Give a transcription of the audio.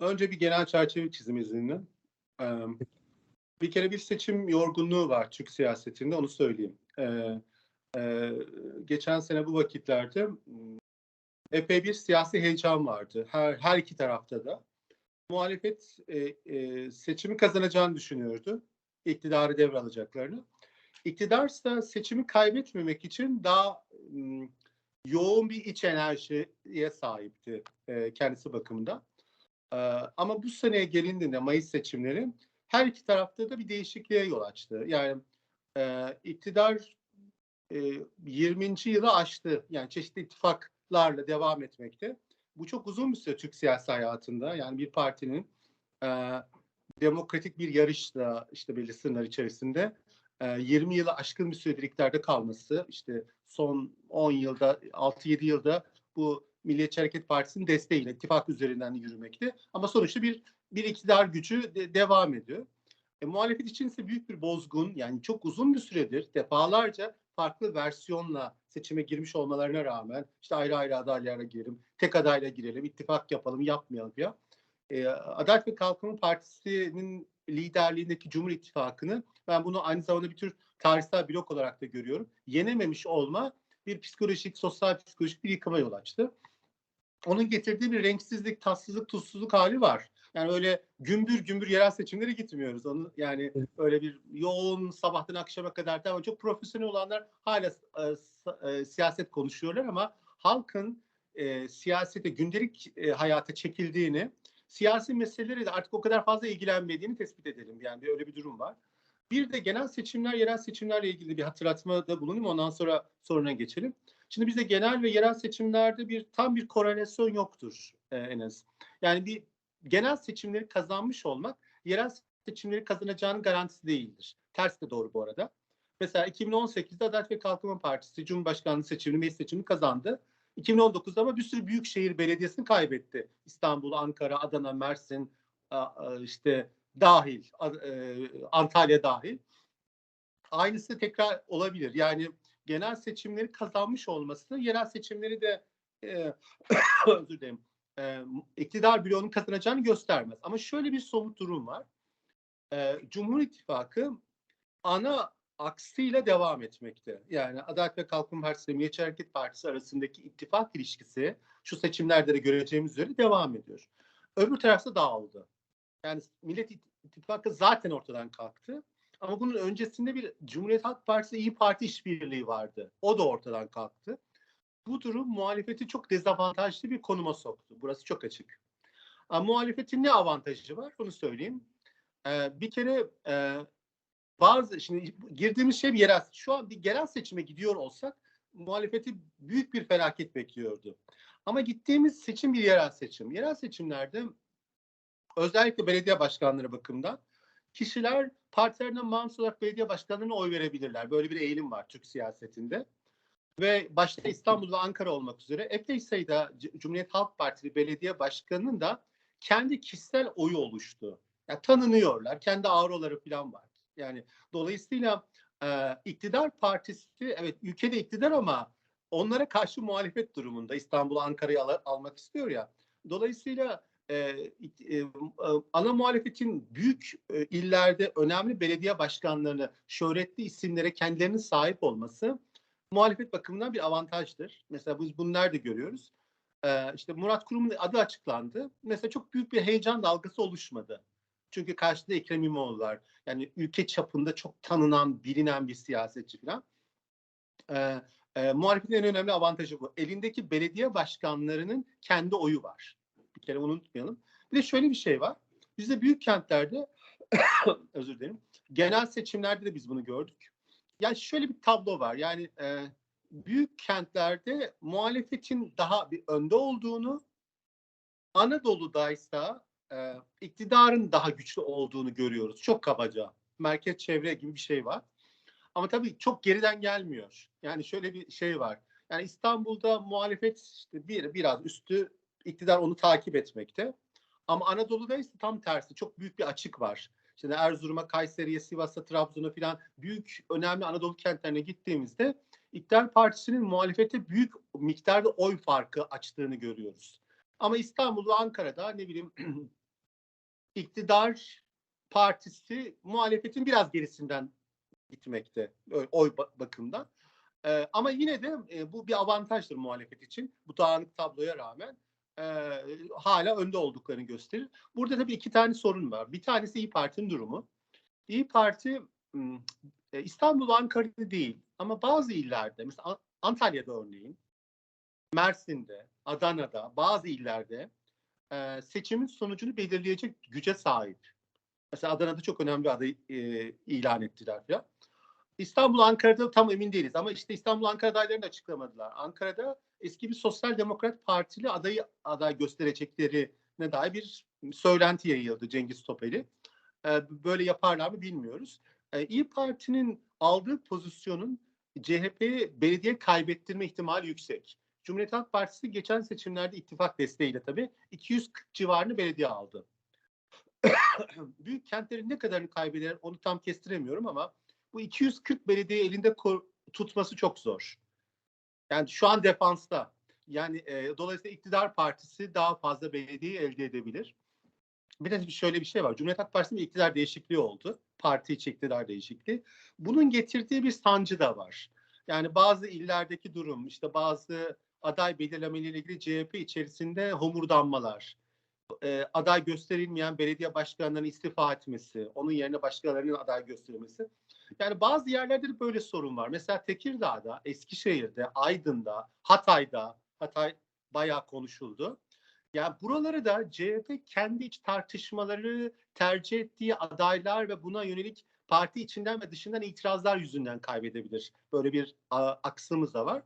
Önce bir genel çerçeve çizim izninle. Ee, bir kere bir seçim yorgunluğu var Türk siyasetinde, onu söyleyeyim. Geçen sene bu vakitlerde m, epey bir siyasi heyecan vardı. Her, her iki tarafta da. Muhalefet e, e, seçimi kazanacağını düşünüyordu. İktidarı devralacaklarını. İktidarsa seçimi kaybetmemek için daha m, yoğun bir iç enerjiye sahipti e, kendisi bakımından. Ee, ama bu seneye gelindiğinde Mayıs seçimleri her iki tarafta da bir değişikliğe yol açtı. Yani e, iktidar e, 20. yılı aştı. Yani çeşitli ittifaklarla devam etmekte. Bu çok uzun bir süre Türk siyasi hayatında. Yani bir partinin e, demokratik bir yarışla işte belli sınırlar içerisinde e, 20 yılı aşkın bir süredir iktidarda kalması, işte son 10 yılda, 6-7 yılda bu Milliyetçi Hareket Partisi'nin desteğiyle ittifak üzerinden yürümekte. Ama sonuçta bir bir iktidar gücü de, devam ediyor. E, muhalefet için ise büyük bir bozgun. Yani çok uzun bir süredir defalarca farklı versiyonla seçime girmiş olmalarına rağmen işte ayrı ayrı adaylarla girelim, tek adayla girelim, ittifak yapalım, yapmayalım ya. E, Adalet ve Kalkınma Partisi'nin liderliğindeki Cumhur İttifakı'nı ben bunu aynı zamanda bir tür tarihsel blok olarak da görüyorum. Yenememiş olma bir psikolojik, sosyal psikolojik bir yıkıma yol açtı onun getirdiği bir renksizlik, tatsızlık, tuzsuzluk hali var. Yani öyle gümbür gümbür yerel seçimlere gitmiyoruz. Onu yani öyle bir yoğun sabahtan akşama kadar tamam çok profesyonel olanlar hala e, e, siyaset konuşuyorlar ama halkın e, siyasete gündelik e, hayata çekildiğini, siyasi meseleleri de artık o kadar fazla ilgilenmediğini tespit edelim. Yani bir, öyle bir durum var. Bir de genel seçimler, yerel seçimlerle ilgili bir hatırlatmada bulunayım. Ondan sonra soruna geçelim. Şimdi bizde genel ve yerel seçimlerde bir tam bir korelasyon yoktur e, Enes. Yani bir genel seçimleri kazanmış olmak yerel seçimleri kazanacağının garantisi değildir. Ters de doğru bu arada. Mesela 2018'de Adalet ve Kalkınma Partisi Cumhurbaşkanlığı seçimini, meclis seçimini kazandı. 2019'da ama bir sürü büyükşehir belediyesini kaybetti. İstanbul, Ankara, Adana, Mersin işte dahil, e, Antalya dahil. Aynısı tekrar olabilir. Yani genel seçimleri kazanmış olması yerel seçimleri de e, özür dilerim e, iktidar bloğunun kazanacağını göstermez. Ama şöyle bir somut durum var. E, Cumhur İttifakı ana aksiyle devam etmekte. Yani Adalet ve Kalkınma Partisi ile Milliyetçi Hareket Partisi arasındaki ittifak ilişkisi şu seçimlerde de göreceğimiz üzere devam ediyor. Öbür tarafta dağıldı. Yani Millet İttifakı zaten ortadan kalktı. Ama bunun öncesinde bir Cumhuriyet Halk Partisi İyi Parti işbirliği vardı. O da ortadan kalktı. Bu durum muhalefeti çok dezavantajlı bir konuma soktu. Burası çok açık. Ama muhalefetin ne avantajı var? Onu söyleyeyim. Ee, bir kere e, bazı şimdi girdiğimiz şey bir yerel. Şu an bir genel seçime gidiyor olsak muhalefeti büyük bir felaket bekliyordu. Ama gittiğimiz seçim bir yerel seçim. Yerel seçimlerde özellikle belediye başkanları bakımından kişiler partilerinden bağımsız olarak belediye başkanlarına oy verebilirler. Böyle bir eğilim var Türk siyasetinde. Ve başta İstanbul ve Ankara olmak üzere epey sayıda Cumhuriyet Halk Partili belediye başkanının da kendi kişisel oyu oluştu. Yani tanınıyorlar, kendi ağroları falan var. Yani dolayısıyla e, iktidar partisi evet ülkede iktidar ama onlara karşı muhalefet durumunda İstanbul Ankara'yı al- almak istiyor ya. Dolayısıyla e, e, ana muhalefetin büyük e, illerde önemli belediye başkanlarını, şöhretli isimlere kendilerinin sahip olması muhalefet bakımından bir avantajdır. Mesela biz bunu nerede görüyoruz? E, işte Murat Kurum'un adı açıklandı. Mesela çok büyük bir heyecan dalgası oluşmadı. Çünkü karşısında Ekrem İmamoğlu var. Yani ülke çapında çok tanınan, bilinen bir siyasetçi falan. E, e, muhalefetin en önemli avantajı bu. Elindeki belediye başkanlarının kendi oyu var kere unutmayalım. Bir de şöyle bir şey var. Bizde büyük kentlerde özür dilerim. Genel seçimlerde de biz bunu gördük. Yani şöyle bir tablo var. Yani e, büyük kentlerde muhalefetin daha bir önde olduğunu, Anadolu'daysa e, iktidarın daha güçlü olduğunu görüyoruz. Çok kabaca. Merkez çevre gibi bir şey var. Ama tabii çok geriden gelmiyor. Yani şöyle bir şey var. Yani İstanbul'da muhalefet işte bir biraz üstü iktidar onu takip etmekte. Ama Anadolu'da ise tam tersi çok büyük bir açık var. İşte Erzurum'a, Kayseri'ye, Sivas'a, Trabzon'a filan büyük önemli Anadolu kentlerine gittiğimizde iktidar partisinin muhalefete büyük miktarda oy farkı açtığını görüyoruz. Ama İstanbul Ankara'da ne bileyim iktidar partisi muhalefetin biraz gerisinden gitmekte oy ba- bakımdan. Ee, ama yine de e, bu bir avantajdır muhalefet için. Bu dağınık tabloya rağmen e, hala önde olduklarını gösterir. Burada tabii iki tane sorun var. Bir tanesi İyi Parti'nin durumu. İyi Parti e, İstanbul, Ankara'da değil ama bazı illerde, mesela An- Antalya'da örneğin, Mersin'de, Adana'da, bazı illerde e, seçimin sonucunu belirleyecek güce sahip. Mesela Adana'da çok önemli aday e, ilan ettiler falan. İstanbul, Ankara'da tam emin değiliz ama işte İstanbul, Ankara adaylarını da açıklamadılar. Ankara'da eski bir Sosyal Demokrat Partili adayı aday göstereceklerine dair bir söylenti yayıldı Cengiz Topeli. E, böyle yaparlar mı bilmiyoruz. E, İyi Parti'nin aldığı pozisyonun CHP'ye belediye kaybettirme ihtimali yüksek. Cumhuriyet Halk Partisi geçen seçimlerde ittifak desteğiyle tabii 240 civarını belediye aldı. Büyük kentlerin ne kadarını kaybeder onu tam kestiremiyorum ama bu 240 belediye elinde tutması çok zor. Yani şu an defansta. Yani e, dolayısıyla iktidar partisi daha fazla belediye elde edebilir. Bir de şöyle bir şey var. Cumhuriyet Halk Partisi'nin iktidar değişikliği oldu. Parti iktidar değişikliği. Bunun getirdiği bir sancı da var. Yani bazı illerdeki durum, işte bazı aday belirlemeleriyle ilgili CHP içerisinde homurdanmalar, e, aday gösterilmeyen belediye başkanlarının istifa etmesi, onun yerine başkalarının aday gösterilmesi. Yani bazı yerlerde de böyle sorun var. Mesela Tekirdağ'da, Eskişehir'de, Aydın'da, Hatay'da, Hatay bayağı konuşuldu. Yani buraları da CHP kendi iç tartışmaları, tercih ettiği adaylar ve buna yönelik parti içinden ve dışından itirazlar yüzünden kaybedebilir. Böyle bir a, aksımız da var.